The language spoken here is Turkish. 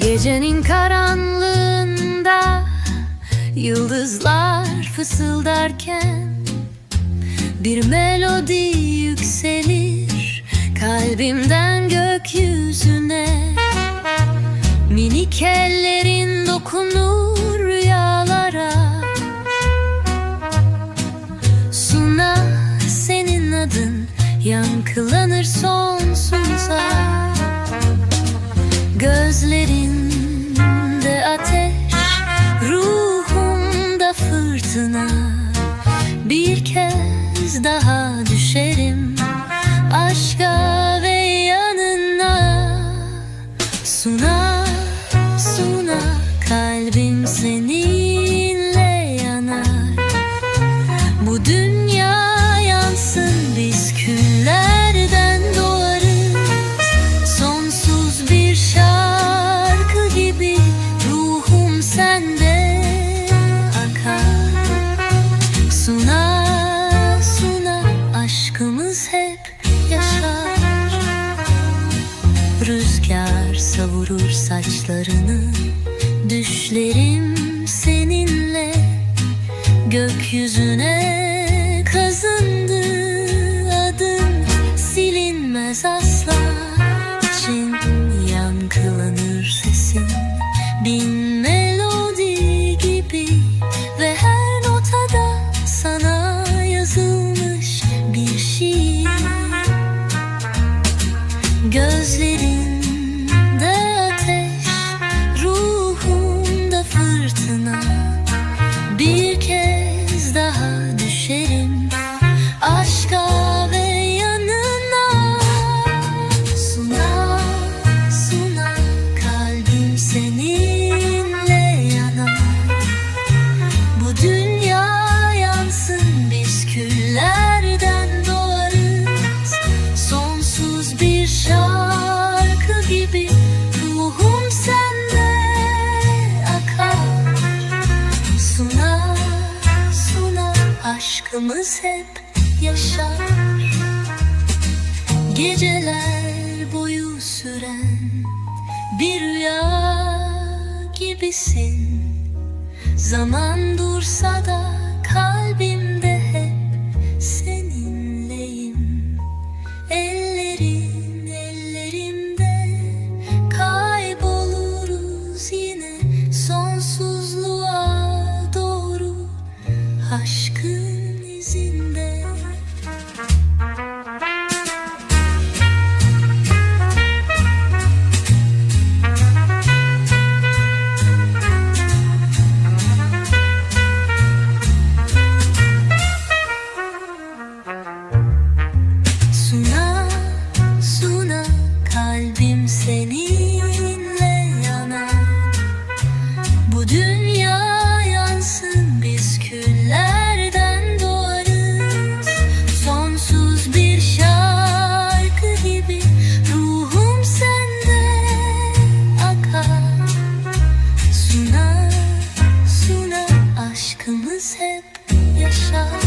Gecenin karanlığında Yıldızlar fısıldarken Bir melodi yükselir Kalbimden gökyüzüne. Minik ellerin dokunur rüyalara. Suna senin adın Yankılanır sonsuza. Gözlerinde daha düşerim. Aşka saçlarını Düşlerim seninle Gökyüzüne kazındı adın Silinmez asla için yankılanır sesin. Bin fırtına Bir kez Aşkımız hep yaşar. Geceler boyu süren bir rüya gibisin. Zaman dursa da kalbimde hep seninleyim. Ellerin ellerimde kayboluruz yine Sonsuzluğa doğru. Haş Bu dünya yansın biz küllerden doğarız. Sonsuz bir şarkı gibi ruhum sende akar. Suna suna aşkımız hep yaşar.